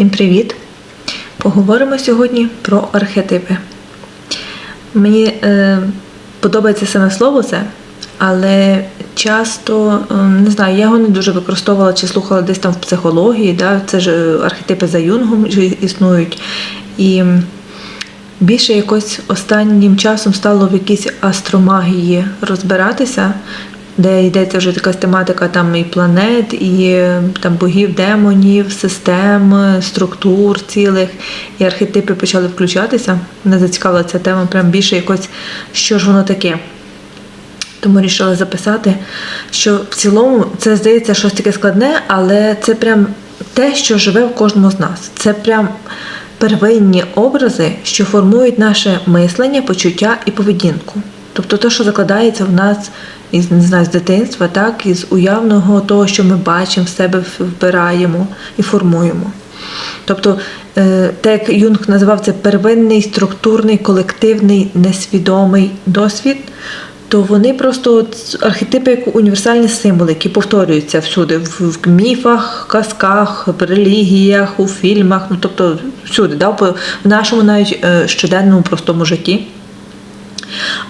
Всім привіт! Поговоримо сьогодні про архетипи. Мені е, подобається саме слово це, але часто е, не знаю, я його не дуже використовувала чи слухала десь там в психології. Да? Це ж е, архетипи за Юнгом існують. І більше якось останнім часом стало в якійсь астромагії розбиратися, де йдеться вже якась тематика там і планет, і е, там богів, демонів, систем, е, структур цілих, і архетипи почали включатися. Мене зацікавила ця тема прям більше якось, що ж воно таке. Тому вирішила записати, що в цілому це здається щось таке складне, але це прям те, що живе в кожному з нас. Це прям первинні образи, що формують наше мислення, почуття і поведінку. Тобто те, що закладається в нас із не знаю, з дитинства, так, із уявного того, що ми бачимо, в себе вбираємо і формуємо. Тобто, е, так як Юнг називав це первинний структурний колективний несвідомий досвід, то вони просто архетипи як універсальні символи, які повторюються всюди, в, міфах, казках, релігіях, у фільмах, ну тобто всюди, да, в нашому навіть е, щоденному простому житті.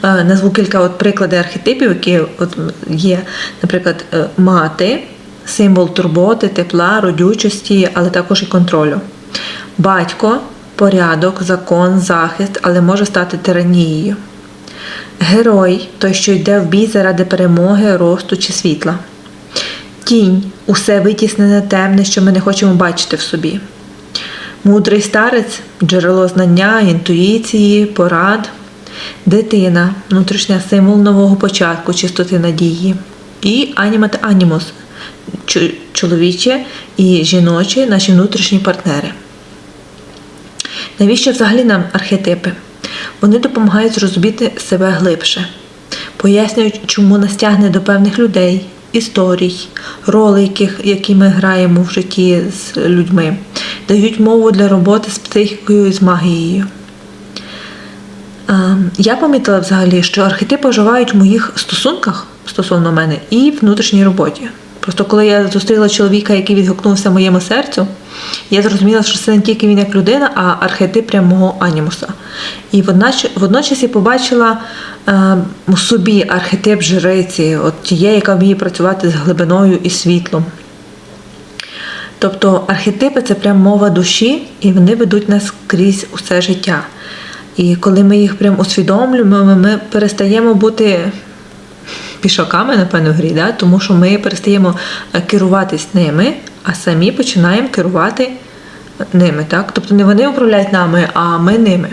Е, Назву кілька от прикладів архетипів, які от є, наприклад, е, мати, символ турботи, тепла, родючості, але також і контролю. Батько порядок, закон, захист, але може стати тиранією. Герой той, що йде в бій заради перемоги, росту чи світла. Тінь усе витіснене темне, що ми не хочемо бачити в собі. Мудрий старець джерело знання, інтуїції, порад. Дитина внутрішня символ нового початку, чистоти надії. І анімат анімус чоловіче і жіноче, наші внутрішні партнери. Навіщо взагалі нам архетипи? Вони допомагають зрозуміти себе глибше, пояснюють, чому нас тягне до певних людей, історій, ролей, яких, які ми граємо в житті з людьми, дають мову для роботи з психікою і з магією. Я помітила взагалі, що архетипи оживають в моїх стосунках стосовно мене і в внутрішній роботі. Просто коли я зустріла чоловіка, який відгукнувся моєму серцю, я зрозуміла, що це не тільки він як людина, а архетип прямого анімуса. І водночас я побачила е, у собі архетип жриці, от тієї, яка вміє працювати з глибиною і світлом. Тобто архетипи це прям мова душі, і вони ведуть нас крізь усе життя. І коли ми їх прям усвідомлюємо, ми перестаємо бути пішаками, напевно, в грі, да? тому що ми перестаємо керуватись ними, а самі починаємо керувати ними. Так? Тобто не вони управляють нами, а ми ними.